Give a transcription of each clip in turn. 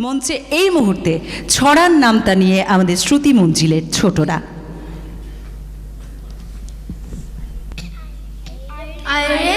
মঞ্চে এই মুহূর্তে ছড়ার নামতা নিয়ে আমাদের শ্রুতি মঞ্জিলের ছোটরা। আরে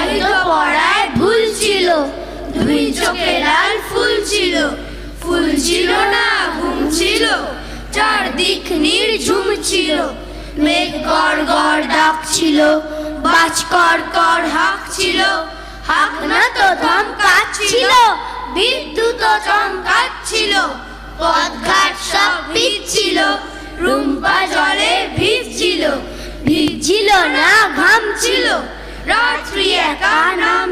তাই পড়ায় ভুল ছিল। দুই চোখে লাল ফুল ছিল। ফুল ছিল না, ঘুম ছিল। চারদিক নির্ঝুম ছিল। মেঘ গড় গড় ডাক ছিল। বাজ কর কর হাক ছিল। হাক না তো ধমকাচ্ছিল বিদ্যুৎ চমকাচ্ছিল পথঘাট সব ভিজছিল রুম্পা জলে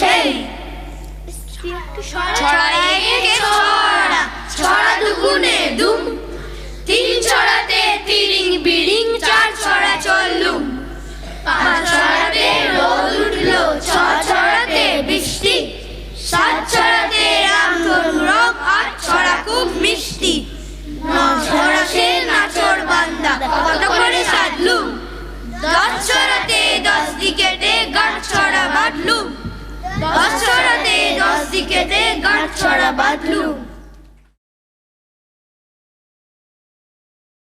এই ছড়া? ছড়া ছড়া তিন ছড়াতে বিড়িং চার ছড়া ছড়াতে ছড়াতে সাত ছড়া খুব মিষ্টি। ছড়া বান্দা করে দশ ছড়াতে দশ ছড়াতে দশ দিকেতে গাঁট ছড়া বাঁধলুম।